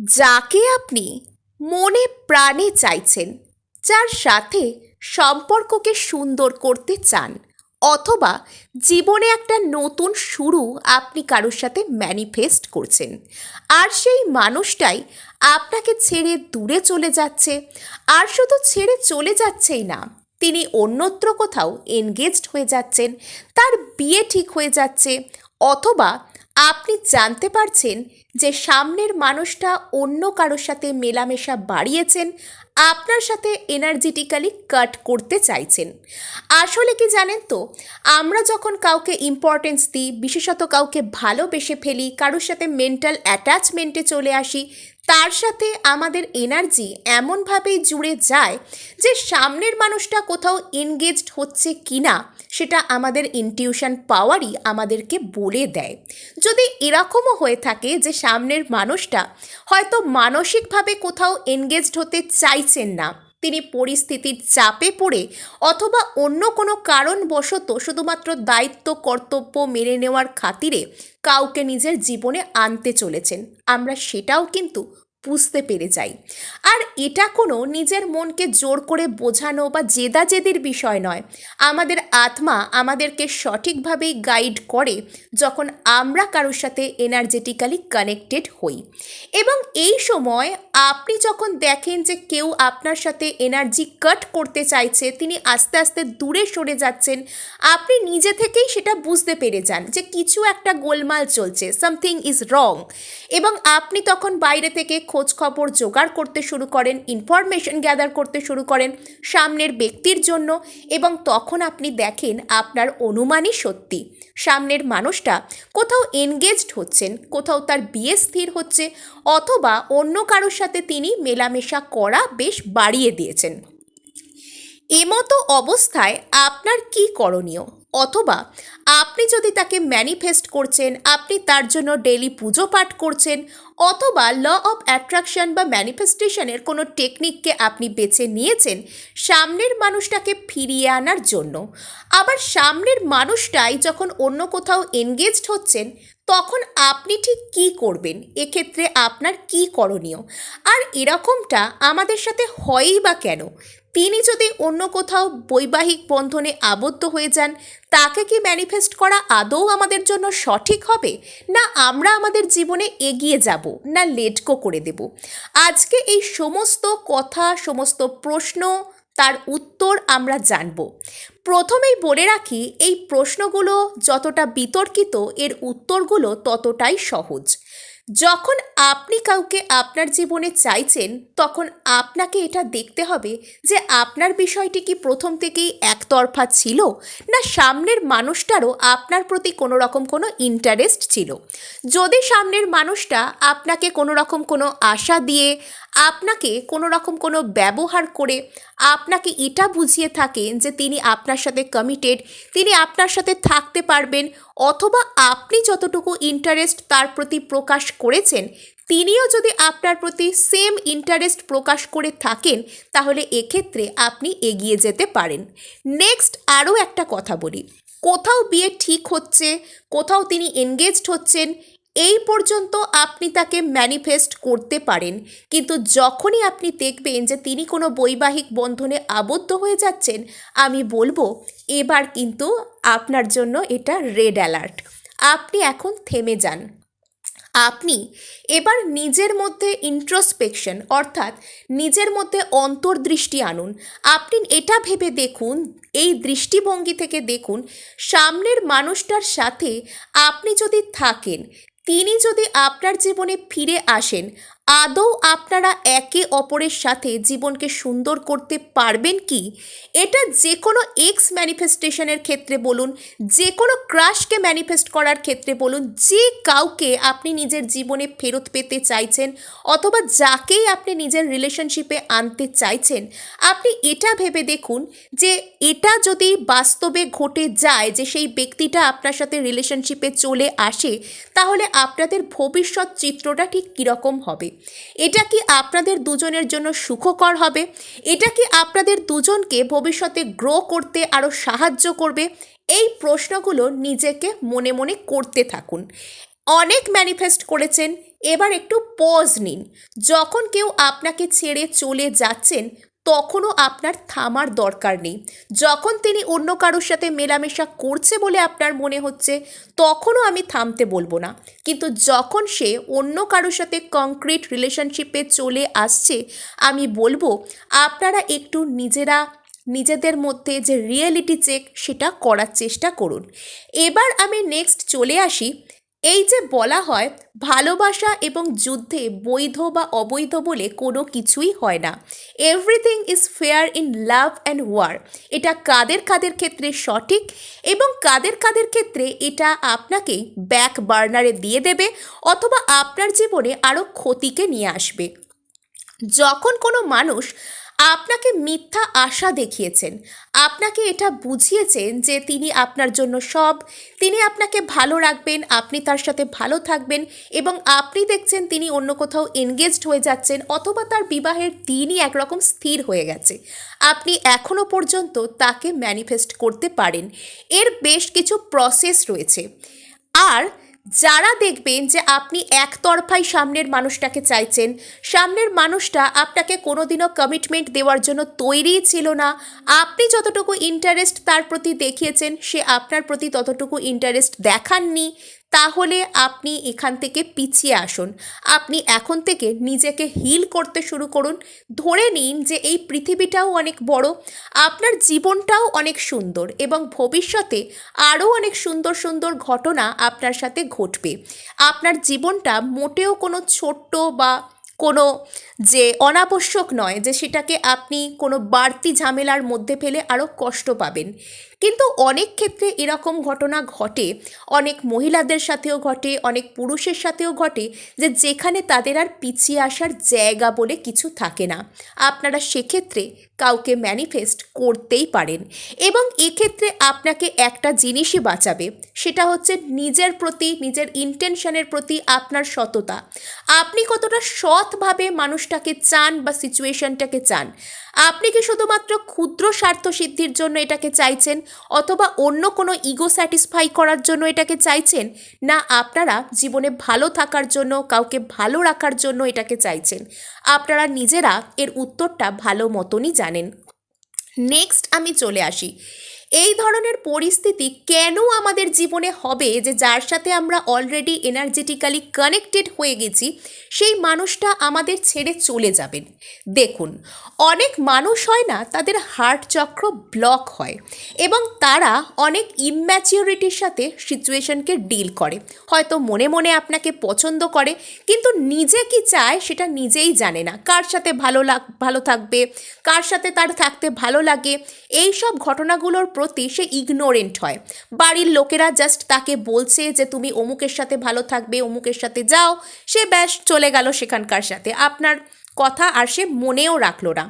যাকে আপনি মনে প্রাণে চাইছেন, যার সাথে সম্পর্ককে সুন্দর করতে চান, অথবা জীবনে একটা নতুন শুরু আপনি কারোর সাথে ম্যানিফেস্ট করছেন, আর সেই মানুষটাই আপনাকে ছেড়ে দূরে চলে যাচ্ছে, আর শুধু ছেড়ে চলে যাচ্ছেই না, তিনি অন্যত্র কোথাও এনগেজড হয়ে যাচ্ছেন, তার বিয়ে ঠিক হয়ে যাচ্ছে, অথবা আপনি জানতে পারছেন যে সামনের মানুষটা অন্য কারোর সাথে মেলামেশা বাড়িয়েছেন, আপনার সাথে এনার্জেটিক্যালি কাট করতে চাইছেন। আসলে কি জানেন তো, আমরা যখন কাউকে ইম্পর্টেন্স দিই, বিশেষত কাউকে ভালোবেসে ফেলি, কারোর সাথে মেন্টাল অ্যাটাচমেন্টে চলে আসি তার সাথে আমাদের এনার্জি এমনভাবেই জুড়ে যায় যে সামনের মানুষটা কোথাও এনগেজড হচ্ছে কি না সেটা আমাদের ইনটিউশন পাওয়ারই আমাদেরকে বলে দেয়। যদি এরকমও হয়ে থাকে যে সামনের মানুষটা হয়তো মানসিকভাবে কোথাও এনগেজড হতে চাইছেন না তিনি পরিস্থিতির চাপে পড়ে অথবা অন্য কোনো কারণবশত শুধুমাত্র দায়িত্ব, কর্তব্য মেনে নেওয়ার খাতিরে কাউকে নিজের জীবনে আনতে চলেছেন। আমরা সেটাও কিন্তু বুঝতে পেরে যাই। আর এটা কোনো নিজের মনকে জোর করে বোঝানো বা জেদাজেদির বিষয় নয়। আমাদের আত্মা আমাদেরকে সঠিকভাবেই গাইড করে যখন আমরা কারোর সাথে এনার্জেটিক্যালি কানেক্টেড হই। এবং এই সময় আপনি যখন দেখেন যে কেউ আপনার সাথে এনার্জি কাট করতে চাইছে, তিনি আস্তে আস্তে দূরে সরে যাচ্ছেন, আপনি নিজে থেকেই সেটা বুঝতে পেরে যান যে কিছু একটা গোলমাল চলছে সামথিং ইজ রং এবং আপনি তখন বাইরে থেকে খোঁজ খবর জোগাড় করতে শুরু করেন ইনফরমেশন গ্যাদার করতে শুরু করেন সামনের ব্যক্তির জন্য এবং তখন আপনি দেখেন আপনার অনুমানই সত্যি। সামনের মানুষটা কোথাও এনগেজড হচ্ছেন, কোথাও তার বিয়ে স্থির হচ্ছে অথবা অন্য কারোর সাথে তিনি মেলামেশা করা বেশ বাড়িয়ে দিয়েছেন। এমতো অবস্থায় আপনার কি করণীয়? অথবা আপনি যদি তাকে ম্যানিফেস্ট করছেন, আপনি তার জন্য ডেলি পুজো পাঠ করছেন, অথবা ল অফ অ্যাট্রাকশন বা ম্যানিফেস্টেশনের কোনো টেকনিককে আপনি বেছে নিয়েছেন সামনের মানুষটাকে ফিরিয়ে আনার জন্য। আবার সামনের মানুষটাই যখন অন্য কোথাও এনগেজড হচ্ছেন, তখন আপনি ঠিক কী করবেন? এক্ষেত্রে আপনার কি করণীয়? আর এরকমটা আমাদের সাথে হয়ই বা কেন? তিনি যদি অন্য কোথাও বৈবাহিক বন্ধনে আবদ্ধ হয়ে যান, তাকে কি ম্যানিফেস্ট করা আদৌ আমাদের জন্য সঠিক হবে? না আমরা আমাদের জীবনে এগিয়ে যাব, না লেটকো করে দেব? আজকে এই সমস্ত কথা, সমস্ত প্রশ্ন, তার উত্তর আমরা জানব। প্রথমেই বলে রাখি, এই প্রশ্নগুলো যতটা বিতর্কিত, এর উত্তরগুলো ততটাই সহজ। যখন আপনি কাউকে আপনার জীবনে চাইছেন, তখন আপনাকে এটা দেখতে হবে যে আপনার বিষয়টি কি প্রথম থেকেই একতরফা ছিল না সামনের মানুষটারও আপনার প্রতি কোনো রকম কোনো ইন্টারেস্ট ছিল। যদি সামনের মানুষটা আপনাকে কোনো রকম কোনো আশা দিয়ে আপনাকে কোনো রকম কোনো ব্যবহার করে আপনাকে এটা বুঝিয়ে থাকেন যে তিনি আপনার সাথে কমিটেড তিনি আপনার সাথে থাকতে পারবেন অথবা আপনি যতটুকু ইন্টারেস্ট তার প্রতি প্রকাশ করেছেন, তিনিও যদি আপনার প্রতি সেম ইন্টারেস্ট প্রকাশ করে থাকেন, তাহলে এক্ষেত্রে আপনি এগিয়ে যেতে পারেন। নেক্সট আরও একটা কথা বলি। কোথাও বিয়ে ঠিক হচ্ছে, কোথাও তিনি এনগেজড হচ্ছেন এই পর্যন্ত আপনি তাকে ম্যানিফেস্ট করতে পারেন। কিন্তু যখনই আপনি দেখবেন যে তিনি কোনো বৈবাহিক বন্ধনে আবদ্ধ হয়ে যাচ্ছেন, আমি বলব, এবার কিন্তু আপনার জন্য এটা রেড অ্যালার্ট আপনি এখন থেমে যান। আপনি এবার নিজের মধ্যে ইন্ট্রোস্পেকশন অর্থাৎ নিজের মধ্যে অন্তর্দৃষ্টি আনুন। আপনি এটা ভেবে দেখুন, এই দৃষ্টিভঙ্গি থেকে দেখুন, সামনের মানুষটার সাথে আপনি যদি থাকেন তিনি যদি আপনার জীবনে ফিরে আসেন আদৌ আপনারা একে অপরের সাথে জীবনকে সুন্দর করতে পারবেন কি? এটা যে কোনো এক্স ম্যানিফেস্টেশনের ক্ষেত্রে বলুন যে কোনো ক্রাশকে ম্যানিফেস্ট করার ক্ষেত্রে বলুন, যে কাউকে আপনি নিজের জীবনে ফেরত পেতে চাইছেন অথবা যাকেই আপনি নিজের রিলেশনশিপে আনতে চাইছেন, আপনি এটা ভেবে দেখুন যে এটা যদি বাস্তবে ঘটে যায় যে সেই ব্যক্তিটা আপনার সাথে রিলেশনশিপে চলে আসে, তাহলে আপনাদের ভবিষ্যৎ চিত্রটা ঠিক কীরকম হবে? এটা কি আপনাদের দুজনের জন্য সুখকর হবে? এটা কি আপনাদের দুজনকে ভবিষ্যতে গ্রো করতে আরও সাহায্য করবে? এই প্রশ্নগুলো নিজেকে মনে মনে করতে থাকুন। অনেক ম্যানিফেস্ট করেছেন। এবার একটু পজ নিন। যখন কেউ আপনাকে ছেড়ে চলে যাচ্ছেন তখনও আপনার থামার দরকার নেই। যখন তিনি অন্য কারোর সাথে মেলামেশা করছে বলে আপনার মনে হচ্ছে, তখনও আমি থামতে বলব না। কিন্তু যখন সে অন্য কারোর সাথে কংক্রিট রিলেশনশিপে চলে আসছে, আমি বলব, আপনারা একটু নিজেরা, নিজেদের মধ্যে যে রিয়েলিটি চেক সেটা করার চেষ্টা করুন। এবার আমি নেক্সট চলে আসি এই যে বলা হয়, ভালোবাসা এবং যুদ্ধে বৈধ বা অবৈধ বলে কোনো কিছুই হয় না। Everything is fair in love and war এটা কাদের কাদের ক্ষেত্রে সঠিক এবং কাদের কাদের ক্ষেত্রে এটা আপনাকে ব্যাক বার্নারে দিয়ে দেবে অথবা আপনার জীবনে আরও ক্ষতিকে নিয়ে আসবে। যখন কোনো মানুষ আপনাকে মিথ্যা আশা দেখিয়েছেন। আপনাকে এটা বুঝিয়েছেন যে তিনি আপনার জন্য সব। তিনি আপনাকে ভালো রাখবেন, আপনি তার সাথে ভালো থাকবেন এবং আপনি দেখছেন তিনি অন্য কোথাও এনগেজড হয়ে যাচ্ছেন অথবা তার বিবাহের দিনই একরকম স্থির হয়ে গেছে। আপনি এখনও পর্যন্ত তাকে ম্যানিফেস্ট করতে পারেন। এর বেশ কিছু প্রসেস রয়েছে। আর যারা দেখবেন যে আপনি একতরফাই সামনের মানুষটাকে চাইছেন, সামনের মানুষটা আপনাকে কোনোদিনও কমিটমেন্ট দেওয়ার জন্য তৈরিই ছিল না, আপনি যতটুকু ইন্টারেস্ট তার প্রতি দেখিয়েছেন, সে আপনার প্রতি ততটুকু ইন্টারেস্ট দেখাননি তাহলে আপনি এখান থেকে পিছিয়ে আসুন। আপনি এখন থেকে নিজেকে হিল করতে শুরু করুন। ধরে নিন যে এই পৃথিবীটাও অনেক বড়, আপনার জীবনটাও অনেক সুন্দর এবং ভবিষ্যতে আরও অনেক সুন্দর সুন্দর ঘটনা আপনার সাথে ঘটবে। আপনার জীবনটা মোটেও কোনো ছোট্ট বা কোনো যে অনাবশ্যক নয় যে সেটাকে আপনি কোনো বাড়তি ঝামেলার মধ্যে ফেলে আরও কষ্ট পাবেন। কিন্তু অনেক ক্ষেত্রে এরকম ঘটনা ঘটে, অনেক মহিলাদের সাথেও ঘটে, অনেক পুরুষের সাথেও ঘটে যে যেখানে তাদের আর পিছিয়ে আসার জায়গা বলে কিছু থাকে না। আপনারা সেক্ষেত্রে কাউকে ম্যানিফেস্ট করতেই পারেন এবং এক্ষেত্রে আপনাকে একটা জিনিসই বাঁচাবে, সেটা হচ্ছে নিজের প্রতি, নিজের ইন্টেনশনের প্রতি আপনার সততা। আপনি কতটা সৎভাবে মানুষটাকে চান বা সিচুয়েশনটাকে চান। আপনি কি শুধুমাত্র ক্ষুদ্র স্বার্থ সিদ্ধির জন্য এটাকে চাইছেন অথবা অন্য কোনো ইগো স্যাটিসফাই করার জন্য এটাকে চাইছেন? না, আপনারা জীবনে ভালো থাকার জন্য, কাউকে ভালো রাখার জন্য এটাকে চাইছেন। আপনারা নিজেরা এর উত্তরটা ভালো মতনই জানেন। নেক্সট আমি চলে আসি। এই ধরনের পরিস্থিতি কেন আমাদের জীবনে হবে যে যার সাথে আমরা অলরেডি এনার্জেটিক্যালি কানেক্টেড হয়ে গেছি, সেই মানুষটা আমাদের ছেড়ে চলে যাবেন। দেখুন, অনেক মানুষ হয় না, তাদের হার্ট চক্র ব্লক হয় এবং তারা অনেক ইম্যাচিউরিটির সাথে সিচুয়েশনকে ডিল করে। হয়তো মনে মনে আপনাকে পছন্দ করে, কিন্তু নিজে কি চায় সেটা নিজেই জানে না। কার সাথে ভালো লাগ, ভালো থাকবে, কার সাথে তার থাকতে ভালো লাগে এই সব ঘটনাগুলোর প্রতি সে ইগনোরেন্ট হয়। বাড়ির লোকেরা জাস্ট তাকে বলছে যে, তুমি অমুকের সাথে ভালো থাকবে, অমুকের সাথে যাও। সে ব্যাস চলে গেল সেখানকার সাথে। আপনার কথা আর সে মনেও রাখল না।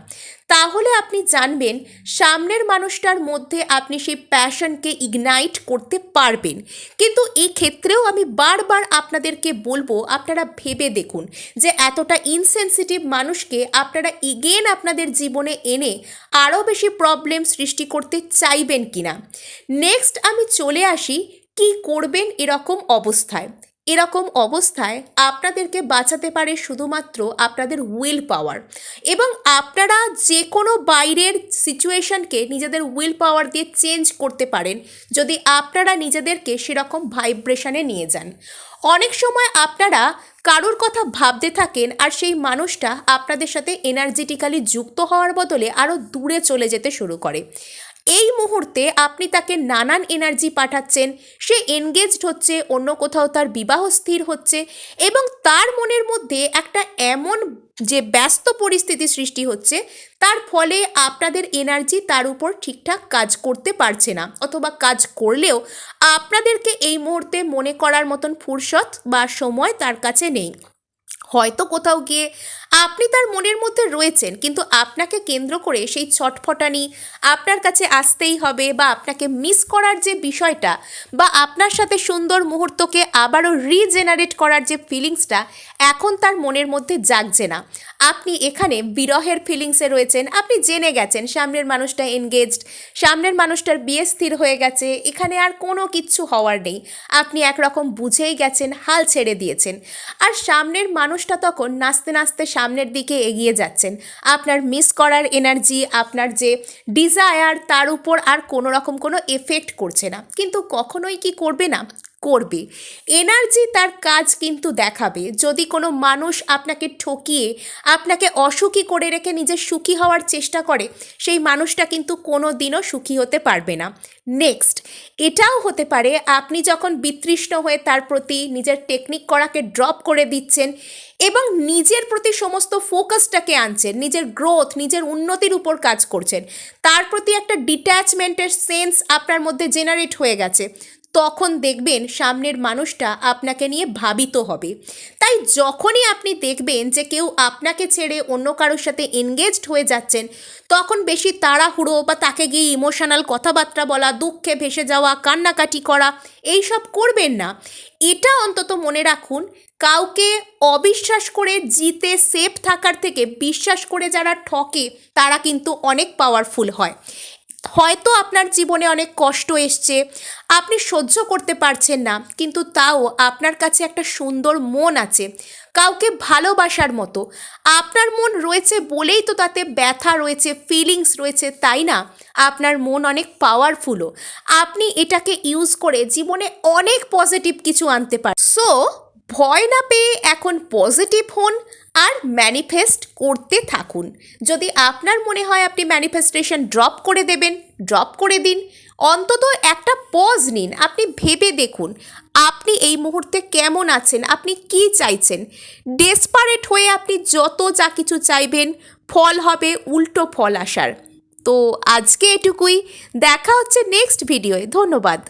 তাহলে আপনি জানবেন, সামনের মানুষটার মধ্যে আপনি সেই প্যাশনকে ইগনাইট করতে পারবেন। কিন্তু এই ক্ষেত্রেও আমি বারবার আপনাদেরকে বলব, আপনারা ভেবে দেখুন যে এতটা ইনসেনসিটিভ মানুষকে আপনারা ইগেন আপনাদের জীবনে এনে আরও বেশি প্রবলেম সৃষ্টি করতে চাইবেন কিনা। নেক্সট আমি চলে আসি, কি করবেন এরকম অবস্থায়। এরকম অবস্থায় আপনাদেরকে বাঁচাতে পারে শুধুমাত্র আপনাদের উইল পাওয়ার এবং আপনারা যে কোনো বাইরের সিচুয়েশনকে নিজেদের উইল পাওয়ার দিয়ে চেঞ্জ করতে পারেন, যদি আপনারা নিজেদেরকে সেরকম ভাইব্রেশনে নিয়ে যান। অনেক সময় আপনারা কারোর কথা ভাবতে থাকেন আর সেই মানুষটা আপনাদের সাথে এনার্জেটিক্যালি যুক্ত হওয়ার বদলে আরও দূরে চলে যেতে শুরু করে। এই মুহূর্তে আপনি তাকে নানান এনার্জি পাঠাচ্ছেন। সে এনগেজড হচ্ছে, অন্য কোথাও তার বিবাহ স্থির হচ্ছে এবং তার মনের মধ্যে একটা এমন যে ব্যস্ত পরিস্থিতি সৃষ্টি হচ্ছে, তার ফলে আপনাদের এনার্জি তার উপর ঠিকঠাক কাজ করতে পারছে না অথবা কাজ করলেও আপনাদেরকে এই মুহূর্তে মনে করার মতন ফুরসত বা সময় তার কাছে নেই। হয়তো কোথাও গিয়ে আপনি তার মনের মধ্যে রয়েছেন, কিন্তু আপনাকে কেন্দ্র করে সেই ছটফটানি আপনার কাছে আসতেই হবে বা আপনাকে মিস করার যে বিষয়টা বা আপনার সাথে সুন্দর মুহূর্তকে আবারও রিজেনারেট করার যে ফিলিংসটা এখন তার মনের মধ্যে জাগছে না। আপনি এখানে বিরহের ফিলিংসে রয়েছেন, আপনি জেনে গেছেন সামনের মানুষটা এনগেজড সামনের মানুষটার বিয়ে স্থির হয়ে গেছে, এখানে আর কোনো কিচ্ছু হওয়ার নেই। আপনি একরকম বুঝেই গেছেন, হাল ছেড়ে দিয়েছেন। আর সামনের মানুষটা তখন নাচতে নাচতে সামনের দিকে এগিয়ে যাচ্ছেন। আপনার মিস করার এনার্জি আপনার যে ডিজায়ার তার উপর আর কোনো রকম কোনো এফেক্ট করছে না। কিন্তু কখনোই কি করবে না? করবে। এনার্জি তার কাজ কিন্তু দেখাবে। যদি কোনো মানুষ আপনাকে ঠকিয়ে, আপনাকে অসুখী করে রেখে নিজের সুখী হওয়ার চেষ্টা করে, সেই মানুষটা কিন্তু কোনো দিনও সুখী হতে পারবে না। নেক্সট, এটাও হতে পারে, আপনি যখন বিতৃষ্ণ হয়ে তার প্রতি নিজের টেকনিক করাকে ড্রপ করে দিচ্ছেন এবং নিজের প্রতি সমস্ত ফোকাসটাকে আনছেন, নিজের গ্রোথ নিজের উন্নতির উপর কাজ করছেন, তার প্রতি একটা ডিট্যাচমেন্টের সেন্স আপনার মধ্যে জেনারেট হয়ে গেছে। তখন দেখবেন সামনের মানুষটা আপনাকে নিয়ে ভাবিত হবে। তাই যখনই আপনি দেখবেন যে কেউ আপনাকে ছেড়ে অন্য কারোর সাথে এনগেজড হয়ে যাচ্ছেন, তখন বেশি তাড়াহুড়ো বা তাকে গিয়ে ইমোশনাল কথাবার্তা বলা, দুঃখে ভেসে যাওয়া, কান্নাকাটি করা, এইসব করবেন না। এটা অন্তত মনে রাখুন, কাউকে অবিশ্বাস করে জিতে সেফ থাকার থেকে বিশ্বাস করে যারা ঠকে, তারা কিন্তু অনেক পাওয়ারফুল হয়। হয়তো আপনার জীবনে অনেক কষ্ট এসছে, আপনি সহ্য করতে পারছেন না, কিন্তু তাও আপনার কাছে একটা সুন্দর মন আছে, কাউকে ভালোবাসার মতো। আপনার মন রয়েছে বলেই তো তাতে ব্যথা রয়েছে ফিলিংস রয়েছে, তাই না? আপনার মন অনেক পাওয়ারফুলও আপনি এটাকে ইউজ করে জীবনে অনেক পজিটিভ কিছু আনতে পারেন সো ভয় না পেয়ে এখন পজিটিভ হন আর ম্যানিফেস্ট করতে থাকুন। যদি আপনার মনে হয় আপনি ম্যানিফেস্টেশন ড্রপ করে দেবেন ড্রপ করে দিন। অন্তত একটা পজ নিন, আপনি ভেবে দেখুন, আপনি এই মুহূর্তে কেমন আছেন, আপনি কি চাইছেন? ডেসপারেট হয়ে আপনি যত যা কিছু চাইবেন, ফল হবে, উল্টো ফল আসার। তো আজকে এটুকুই, দেখা হচ্ছে নেক্সট ভিডিওয়ে ধন্যবাদ।